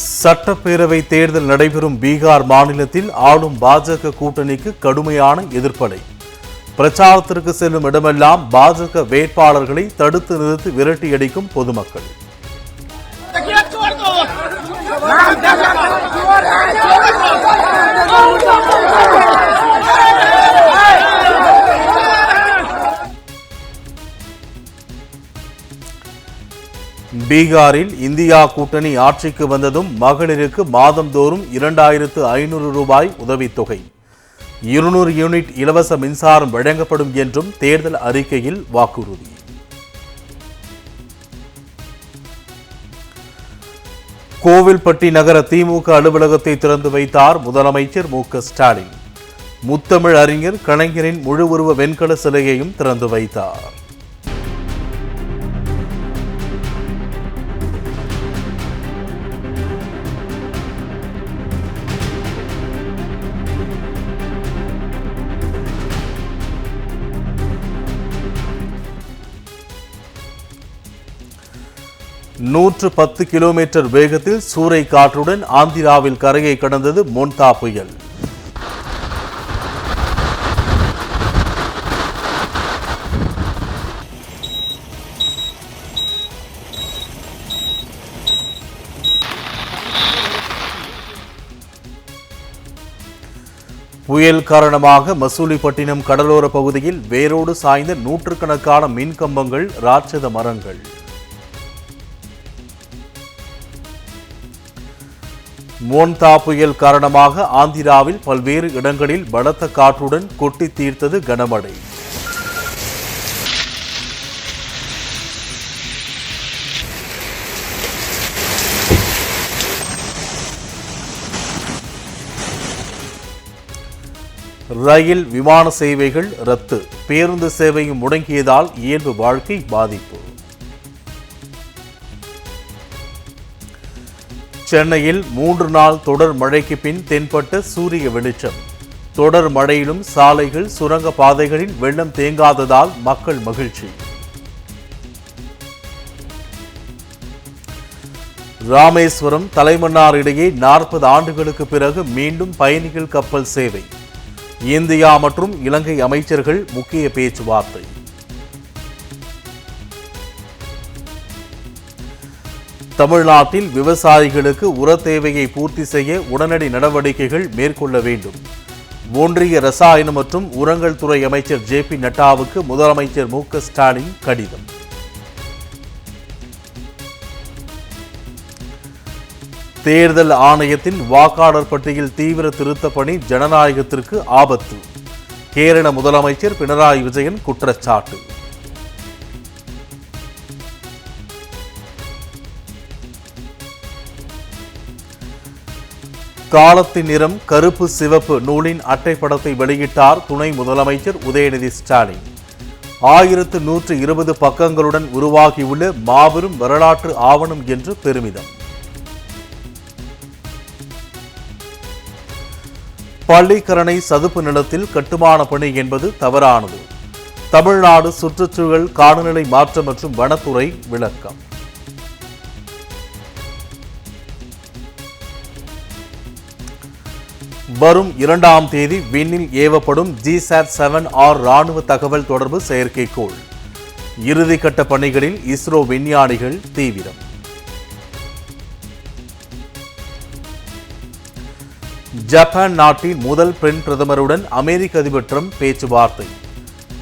சட்டப்பேரவை தேர்தல் நடைபெறும் பீகார் மாநிலத்தில் ஆளும் பாஜக கூட்டணிக்கு கடுமையான எதிர்ப்படை. பிரச்சாரத்திற்கு செல்லும் இடமெல்லாம் பாஜக வேட்பாளர்களை தடுத்து நிறுத்தி விரட்டியடிக்கும் பொதுமக்கள். பீகாரில் இந்தியா கூட்டணி ஆட்சிக்கு வந்ததும் மகளிருக்கு மாதந்தோறும் இரண்டாயிரத்து ஐநூறு ரூபாய் உதவித்தொகை. இருநூறு யூனிட் இலவச மின்சாரம் வழங்கப்படும் என்றும் தேர்தல் அறிக்கையில் வாக்குறுதி. கோவில்பட்டி நகர திமுக அலுவலகத்தை திறந்து வைத்தார் முதலமைச்சர் மு ஸ்டாலின். முத்தமிழ் அறிஞர் கலைஞரின் முழு உருவ வெண்கல சிலையையும் திறந்து வைத்தார். நூற்று பத்து கிலோமீட்டர் வேகத்தில் சூறை காற்றுடன் ஆந்திராவில் கரையை கடந்தது மோன்தா புயல். புயல் காரணமாக மசூலிப்பட்டினம் கடலோர பகுதியில் வேரோடு சாய்ந்த நூற்றுக்கணக்கான மின் கம்பங்கள் ராட்சத மரங்கள். மோன்தா புயல் காரணமாக ஆந்திராவில் பல்வேறு இடங்களில் பலத்த காற்றுடன் கொட்டி தீர்த்தது கனமழை. ரயில் விமான சேவைகள் ரத்து. பேருந்து சேவையும் முடங்கியதால் இயல்பு வாழ்க்கை பாதிப்பு. சென்னையில் மூன்று நாள் தொடர் மழைக்கு பின் தென்பட்ட சூரிய வெளிச்சம். தொடர் மழையிலும் சாலைகள் சுரங்க பாதைகளில் வெள்ளம் தேங்காததால் மக்கள் மகிழ்ச்சி. ராமேஸ்வரம் தலைமன்னார் இடையே நாற்பது ஆண்டுகளுக்கு பிறகு மீண்டும் பயணிகள் கப்பல் சேவை. இந்தியா மற்றும் இலங்கை அமைச்சர்கள் முக்கிய பேச்சுவார்த்தை. தமிழ்நாட்டில் விவசாயிகளுக்கு உர தேவையை பூர்த்தி செய்ய உடனடி நடவடிக்கைகள் மேற்கொள்ள வேண்டும். ஒன்றிய ரசாயனம் மற்றும் உரங்கள் துறை அமைச்சர் ஜே பி நட்டாவுக்கு முதலமைச்சர் மு க ஸ்டாலின் கடிதம். தேர்தல் ஆணையத்தின் வாக்காளர் பட்டியல் தீவிர திருத்தப் பணி ஜனநாயகத்திற்கு ஆபத்து. கேரள முதலமைச்சர் பினராயி விஜயன் குற்றச்சாட்டு. காலத்தின் நிறம் கருப்பு சிவப்பு நூலின் அட்டைப்படத்தை வெளியிட்டார் துணை முதலமைச்சர் உதயநிதி ஸ்டாலின். ஆயிரத்து நூற்று இருபது பக்கங்களுடன் உருவாகியுள்ள மாபெரும் வரலாற்று ஆவணம் என்று பெருமிதம். பள்ளிக்கரணை சதுப்பு நிலத்தில் கட்டுமான பணி என்பது தவறானது. தமிழ்நாடு சுற்றுச்சூழல் காலநிலை மாற்றம் மற்றும் வனத்துறை விளக்கம். வரும் இரண்டாம் தேதி விண்ணில் ஏவப்படும் ஜிசாட் செவன் ஆர் ராணுவ தகவல் தொடர்பு செயற்கைக்கோள். இறுதிக்கட்ட பணிகளில் இஸ்ரோ விஞ்ஞானிகள் தீவிரம். ஜப்பான் நாட்டின் முதல் பெண் பிரதமருடன் அமெரிக்க அதிபர் ட்ரம்ப் பேச்சுவார்த்தை.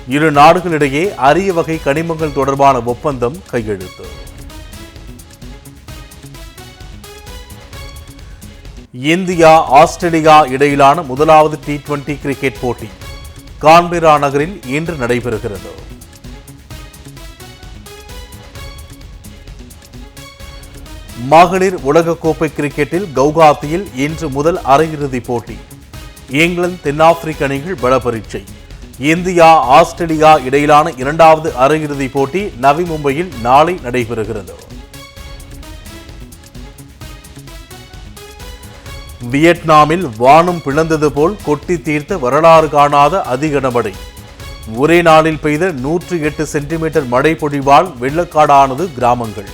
இரு நாடுகளிடையே அரிய வகை கனிமங்கள் தொடர்பான ஒப்பந்தம் கையெழுத்து. இந்தியா ஆஸ்திரேலியா இடையிலான முதலாவது டி டுவெண்டி கிரிக்கெட் போட்டி கான்பெரா நகரில் இன்று நடைபெறுகிறது. மகளிர் உலகக்கோப்பை கிரிக்கெட்டில் கவுகாத்தியில் இன்று முதல் அரையிறுதிப் போட்டி. இங்கிலாந்து தென்னாப்பிரிக்க அணிகள் பரீட்சை இந்தியா ஆஸ்திரேலியா இடையிலான இரண்டாவது அரையிறுதிப் போட்டி நவி மும்பையில் நாளை நடைபெறுகிறது. வியட்நாமில் வானம் பிளந்தது போல் கொட்டி தீர்த்த வரலாறு காணாத அதிகனமழை. ஒரே நாளில் பெய்த நூற்றி எட்டு சென்டிமீட்டர் மழை பொழிவால் வெள்ளக்காடானது கிராமங்கள்.